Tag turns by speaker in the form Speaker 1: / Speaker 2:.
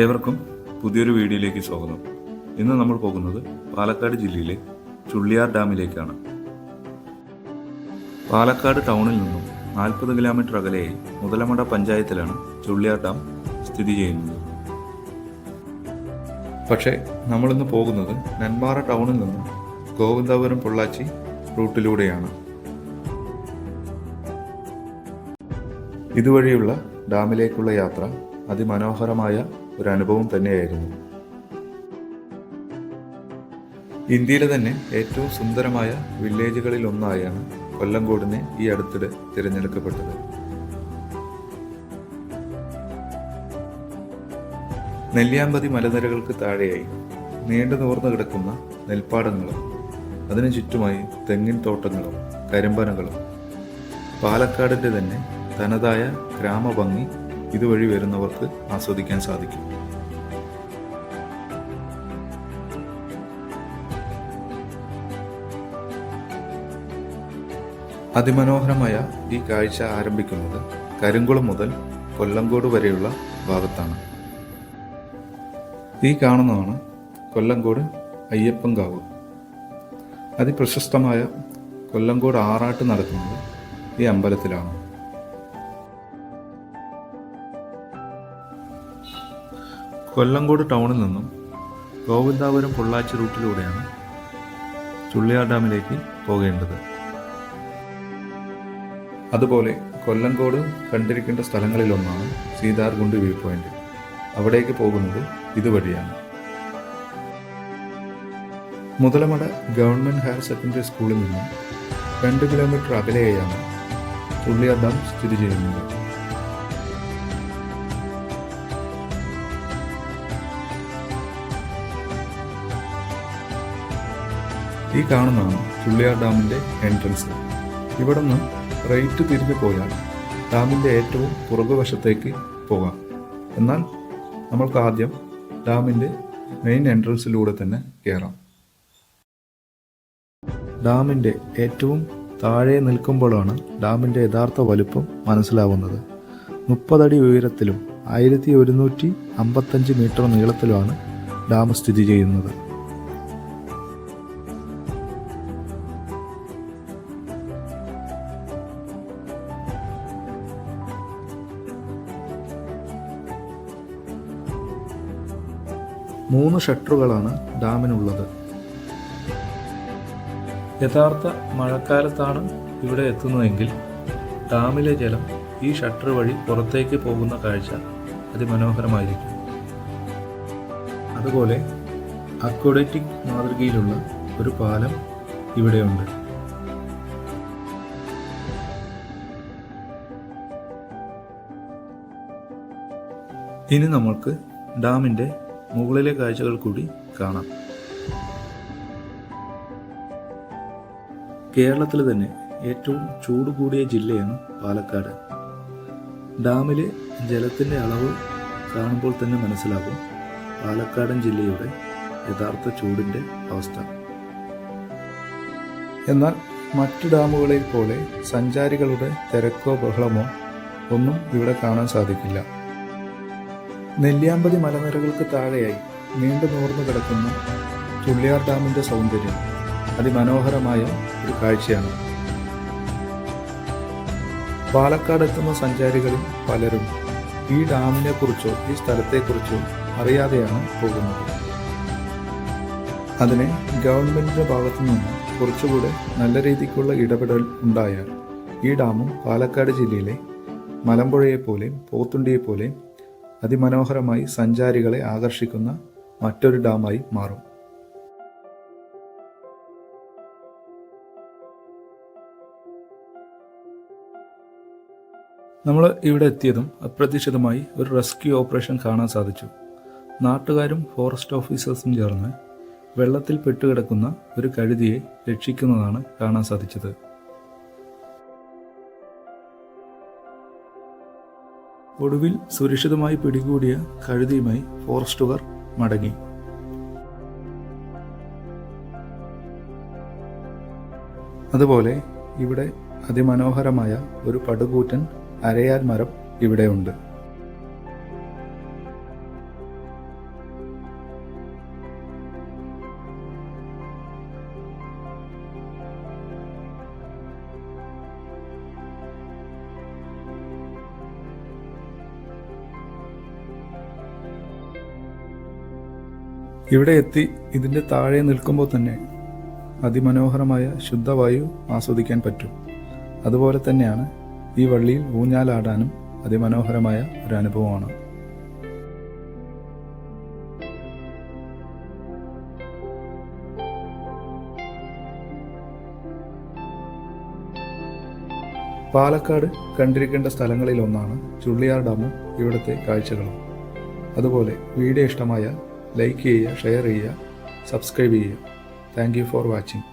Speaker 1: ഏവർക്കും പുതിയൊരു വീഡിയോയിലേക്ക് സ്വാഗതം. ഇന്ന് നമ്മൾ പോകുന്നത് പാലക്കാട് ജില്ലയിലെ ചുള്ളിയാർ ഡാമിലേക്കാണ്. പാലക്കാട് ടൗണിൽ നിന്നും നാൽപ്പത് കിലോമീറ്റർ അകലെയായി മുതലമട പഞ്ചായത്തിലാണ് ചുള്ളിയാർ ഡാം സ്ഥിതി ചെയ്യുന്നത്. പക്ഷേ നമ്മളിന്ന് പോകുന്നത് നെന്മാറ ടൗണിൽ നിന്നും ഗോവിന്ദാപുരം പൊള്ളാച്ചി റൂട്ടിലൂടെയാണ്. ഇതുവഴിയുള്ള ഡാമിലേക്കുള്ള യാത്ര അതിമനോഹരമായ ഒരു അനുഭവം തന്നെയായിരുന്നു. ഇന്ത്യയിലെ തന്നെ ഏറ്റവും സുന്ദരമായ വില്ലേജുകളിൽ ഒന്നായാണ് കൊല്ലംകോടിനെ ഈ അടുത്തിടെ തിരഞ്ഞെടുക്കപ്പെട്ടത്. നെല്ലിയാമ്പതി മലനിരകൾക്ക് താഴെയായി നീണ്ടു നിവർന്നു കിടക്കുന്ന നെൽപ്പാടങ്ങളും അതിനു ചുറ്റുമായി തെങ്ങിൻ തോട്ടങ്ങളും കരിമ്പനകളും പാലക്കാടിന്റെ തന്നെ തനതായ ഗ്രാമഭംഗി ഇതുവഴി വരുന്നവർക്ക് ആസ്വദിക്കാൻ സാധിക്കും. അതിമനോഹരമായ ഈ കാഴ്ച ആരംഭിക്കുന്നത് കരിങ്കുളം മുതൽ കൊല്ലങ്കോട് വരെയുള്ള ഭാഗത്താണ്. ഈ കാണുന്നതാണ് കൊല്ലങ്കോട് അയ്യപ്പൻകാവ് അതിപ്രശസ്തമായ കൊല്ലങ്കോട് ആറാട്ട് നടക്കുന്നത് ഈ അമ്പലത്തിലാണ്. കൊല്ലങ്കോട് ടൗണിൽ നിന്നും ഗോവിന്ദാപുരം പൊള്ളാച്ചി റൂട്ടിലൂടെയാണ് ചുള്ളിയാർ ഡാമിലേക്ക് പോകേണ്ടത്. അതുപോലെ കൊല്ലങ്കോട് കണ്ടിരിക്കേണ്ട സ്ഥലങ്ങളിലൊന്നാണ് സീതാർകുണ്ട് വ്യൂ പോയിന്റ്. അവിടേക്ക് പോകുന്നത് ഇതുവഴിയാണ്. മുതലമട ഗവൺമെന്റ് ഹയർ സെക്കൻഡറി സ്കൂളിൽ നിന്നും രണ്ട് കിലോമീറ്റർ അകലെയാണ് ചുള്ളിയാർ ഡാം സ്ഥിതി ചെയ്യുന്നത്. ഈ കാണുന്നതാണ് ചുള്ളിയാർ ഡാമിന്റെ എൻട്രൻസ്. ഇവിടെ നിന്ന് റൈറ്റ് തിരിഞ്ഞു പോയാൽ ഡാമിന്റെ ഏറ്റവും പുറകുവശത്തേക്ക് പോകാം. എന്നാൽ നമ്മൾക്ക് ആദ്യം ഡാമിന്റെ മെയിൻ എൻട്രൻസിലൂടെ തന്നെ കയറാം ഡാമിന്റെ ഏറ്റവും താഴെ നിൽക്കുമ്പോഴാണ് ഡാമിന്റെ യഥാർത്ഥ വലുപ്പം മനസ്സിലാവുന്നത്. മുപ്പതടി ഉയരത്തിലും ആയിരത്തി ഒരുന്നൂറ്റി അമ്പത്തഞ്ച് മീറ്റർ നീളത്തിലുമാണ് ഡാം സ്ഥിതി ചെയ്യുന്നത്. മൂന്ന് ഷട്ടറുകളാണ് ഡാമിനുള്ളത്. യഥാർത്ഥ മഴക്കാലത്താണ് ഇവിടെ എത്തുന്നതെങ്കിൽ ഡാമിലെ ജലം ഈ ഷട്ടർ വഴി പുറത്തേക്ക് പോകുന്ന കാഴ്ച അതിമനോഹരമായിരിക്കും. അതുപോലെ അക്വഡറ്റിക് മാതൃകയിലുള്ള ഒരു പാലം ഇവിടെയുണ്ട്. ഇനി നമ്മൾക്ക് ഡാമിന്റെ മുകളിലെ കാഴ്ചകൾ കൂടി കാണാം. കേരളത്തിൽ തന്നെ ഏറ്റവും ചൂട് കൂടിയ ജില്ലയാണ് പാലക്കാട്. ഡാമിലെ ജലത്തിന്റെ അളവ് കാണുമ്പോൾ തന്നെ മനസ്സിലാകും പാലക്കാടൻ ജില്ലയുടെ യഥാർത്ഥ ചൂടിന്റെ അവസ്ഥ. എന്നാൽ മറ്റു ഡാമുകളെ പോലെ സഞ്ചാരികളുടെ തിരക്കോ ബഹളമോ ഒന്നും ഇവിടെ കാണാൻ സാധിക്കില്ല. നെല്ലിയാമ്പതി മലനിരകൾക്ക് താഴെയായി നീണ്ടു നൂർന്നു കിടക്കുന്ന ചുള്ളിയാർ ഡാമിന്റെ സൗന്ദര്യം അതിമനോഹരമായ ഒരു കാഴ്ചയാണ്. പാലക്കാട് എത്തുന്ന സഞ്ചാരികളിൽ പലരും ഈ ഡാമിനെക്കുറിച്ചോ ഈ സ്ഥലത്തെക്കുറിച്ചോ അറിയാതെയാണ് പോകുന്നത്. അതിനെ ഗവൺമെന്റിന്റെ ഭാഗത്തു നിന്ന് കുറച്ചുകൂടെ നല്ല രീതിക്കുള്ള ഇടപെടൽ ഉണ്ടായാൽ ഈ ഡാമും പാലക്കാട് ജില്ലയിലെ മലമ്പുഴയെപ്പോലെയും പോത്തുണ്ടിയെപ്പോലെയും അതിമനോഹരമായി സഞ്ചാരികളെ ആകർഷിക്കുന്ന മറ്റൊരു ഡാമായി മാറും. നമ്മൾ ഇവിടെ എത്തിയതും അപ്രതീക്ഷിതമായി ഒരു റെസ്ക്യൂ ഓപ്പറേഷൻ കാണാൻ സാധിച്ചു. നാട്ടുകാരും ഫോറസ്റ്റ് ഓഫീസേഴ്സും ചേർന്ന് വെള്ളത്തിൽ പെട്ടുകിടക്കുന്ന ഒരു കഴുതിയെ രക്ഷിക്കുന്നതാണ് കാണാൻ സാധിച്ചത്. ഒടുവിൽ സുരക്ഷിതമായി പിടികൂടിയ കഴുതിയുമായി ഫോറസ്റ്റുകാർ മടങ്ങി. അതുപോലെ ഇവിടെ അതിമനോഹരമായ ഒരു പടുകൂറ്റൻ അരയാൽ മരം ഇവിടെയുണ്ട്. ഇവിടെ എത്തി ഇതിന്റെ താഴെ നിൽക്കുമ്പോൾ തന്നെ അതിമനോഹരമായ ശുദ്ധവായു ആസ്വദിക്കാൻ പറ്റും. അതുപോലെ തന്നെയാണ് ഈ വള്ളിയിൽ ഊഞ്ഞാലാടാനും അതിമനോഹരമായ ഒരു അനുഭവമാണ്. പാലക്കാട് കണ്ടിരിക്കേണ്ട സ്ഥലങ്ങളിൽ ഒന്നാണ് ചുള്ളിയാർ ഡാമും ഇവിടുത്തെ കാഴ്ചകളും. അതുപോലെ വീഡിയോ ഇഷ്ടമായാൽ ലൈക്ക് ചെയ്യുക ഷെയർ ചെയ്യുക സബ്സ്ക്രൈബ് ചെയ്യുക താങ്ക് യു ഫോർ വാച്ചിങ്